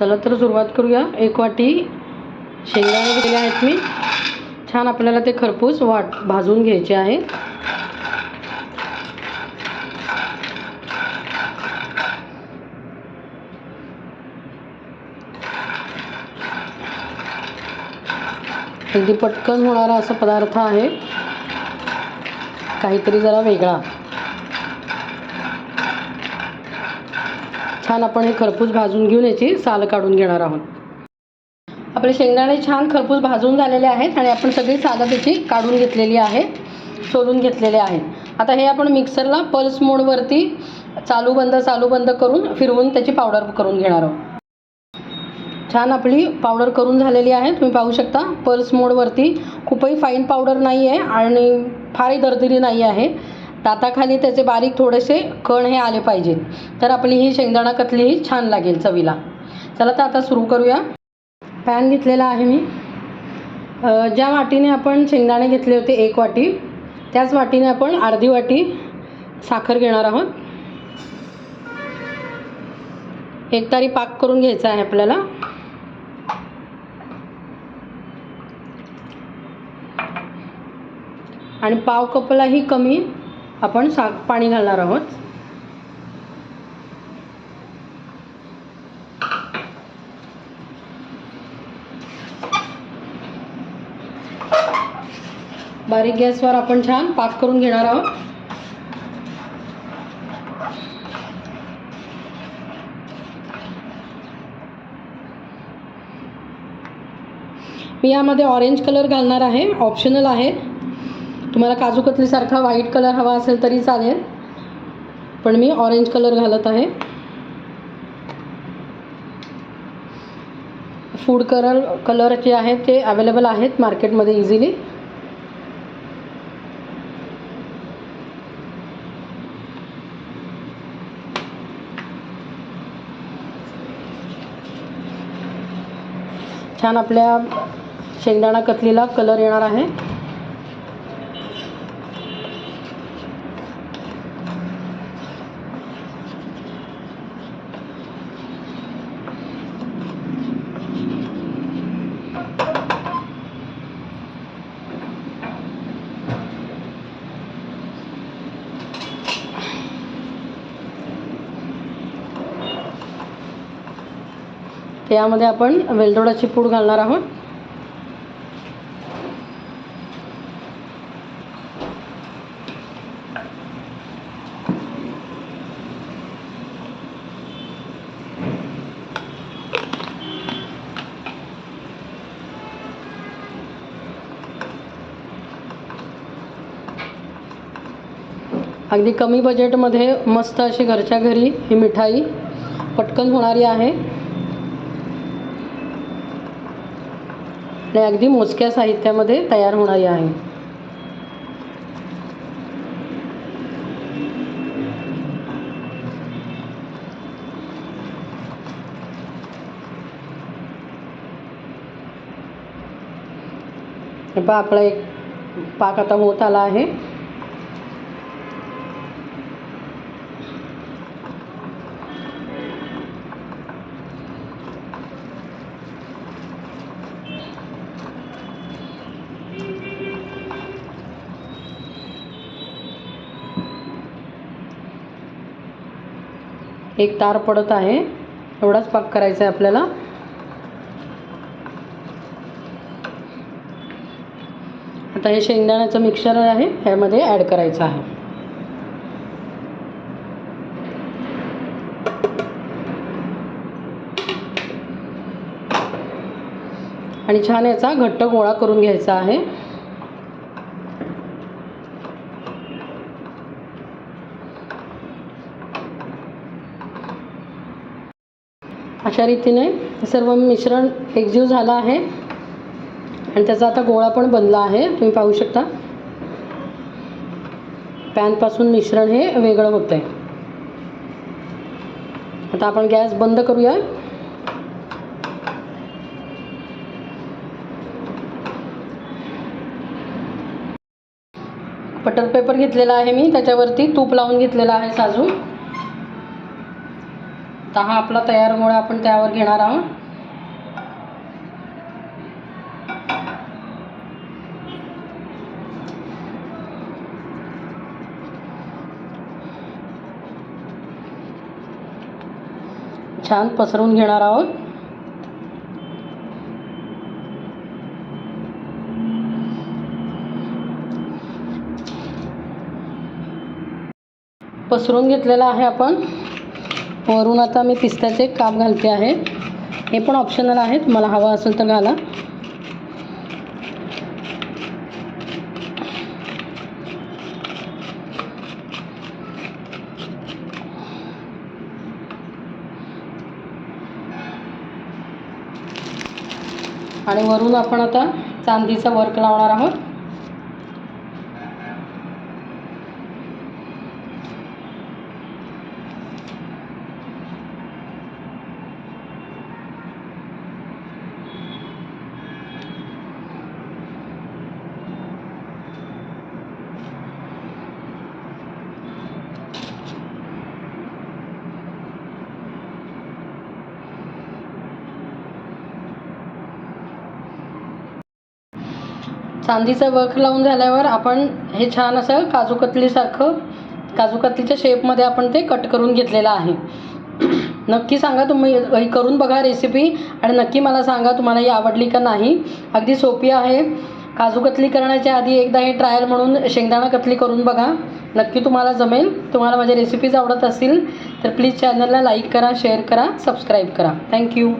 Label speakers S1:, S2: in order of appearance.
S1: चला तर सुरुवात करूया. एक वाटी शेंगदाणे घेतलेले आहेत मी. छान आपल्याला ते खरपूस वाट भाजून घ्यायचे आहे. अगदी पटकन होणारा असा पदार्थ आहे. काहीतरी जरा वेगळा. छान आपण हे खरपूस भाजून घेऊन याची साल काढून घेणार आहोत. आपले शेंगदाणे छान खरपूस भाजून झालेले आहेत आणि आपण सगळी सालं त्याची काढून घेतलेली आहे सोलून घेतलेले आहेत. आता हे आपण मिक्सरला पल्स मोडवरती चालू बंद चालू बंद करून फिरवून त्याची पावडर करून घेणार आहोत. छान आपली पावडर करून झालेली आहे. तुम्ही पाहू शकता पल्स मोडवरती खूपही फाईन पावडर नाही आहे आणि फारही दरदरी नाही आहे ताताखाली त्याचे बारीक थोडेसे कण हे आले पाहिजेत. तर आपली ही शेंगदाणा कतली ही छान लागेल चवीला. चला तर आता सुरू करूया. पॅन घेतलेला आहे मी. ज्या वाटीने आपण शेंगदाणे घेतले होते एक वाटी त्याच वाटीने आपण अर्धी वाटी साखर घेणार आहोत. एक तारी पाक करून घ्यायचा आहे आपल्याला. आणि पाव कपलाही कमी आपण साग पाणी घालणार आहोत. बारीक गॅसवर आपण छान पाक करून घेणार आहोत. मी यामध्ये ऑरेंज कलर घालणार आहे. ऑप्शनल आहे. तुम्हाला काजू कतलीसारखा व्हाईट कलर हवा असेल तरी चालेल. पण मी ऑरेंज कलर घालत आहे. फूड कलर कलर जे आहेत ते अवेलेबल आहेत मार्केटमध्ये इझिली छान आपल्या शेंगदाणा कतलीला कलर येणार आहे. त्यामध्ये आपण वेलदोडाची पूड घालणार आहोत. अगदी कमी बजेटमध्ये मस्त अशी घरच्या घरी ही मिठाई पटकन होणारी आहे. आणि अगदी मोजक्या साहित्यामध्ये तयार होणारी आहे. आपला एक पाक आता होत आला आहे. एक तार पडत आहे. एवढाच पाक करायचा आहे आपल्याला. आता हे शेंगदाण्याचं मिक्सर आहे ह्यामध्ये ॲड करायचं आहे. आणि छान याचा घट्ट गोळा करून घ्यायचा आहे. अशा रीतीने सर्व मिश्रण एकजीव झालं आहे. आणि त्याचा आता गोळा पण बनला आहे. तुम्ही पाहू शकता. पॅनपासून मिश्रण हे वेगळं होतं आहे आता आपण गॅस बंद करूया. बटर पेपर घेतलेला आहे मी. त्याच्यावरती तूप लावून घेतलेला आहे साजून आता हा आपला तयार गोळा आपण त्यावर घेणार आहोत. छान पसरवून घेणार आहोत. पसरून घेतलेला आहे आपण. वरून आता मी पिस्त्याचे काप घालते आहे. हे पण ऑप्शनल आहे तुम्हाला हवं असेल तर घाला. आणि वरून आपण आता चांदीचा वर्क लावणार आहोत. चांदीचं वर्क लावून झाल्यावर आपण हे छान असं काजू कतलीसारखं काजू कतलीच्या शेपमध्ये आपण ते कट करून घेतलेलं आहे. नक्की सांगा तुम्ही करून बघा रेसिपी आणि नक्की मला सांगा तुम्हाला ही आवडली का नाही. अगदी सोपी आहे. काजू कतली करण्याच्या आधी एकदा हे ट्रायल म्हणून शेंगदाणा कतली करून बघा. नक्की तुम्हाला जमेल. तुम्हाला माझ्या रेसिपीज आवडत असतील तर प्लीज चॅनलला लाईक करा शेअर करा सबस्क्राईब करा. थँक्यू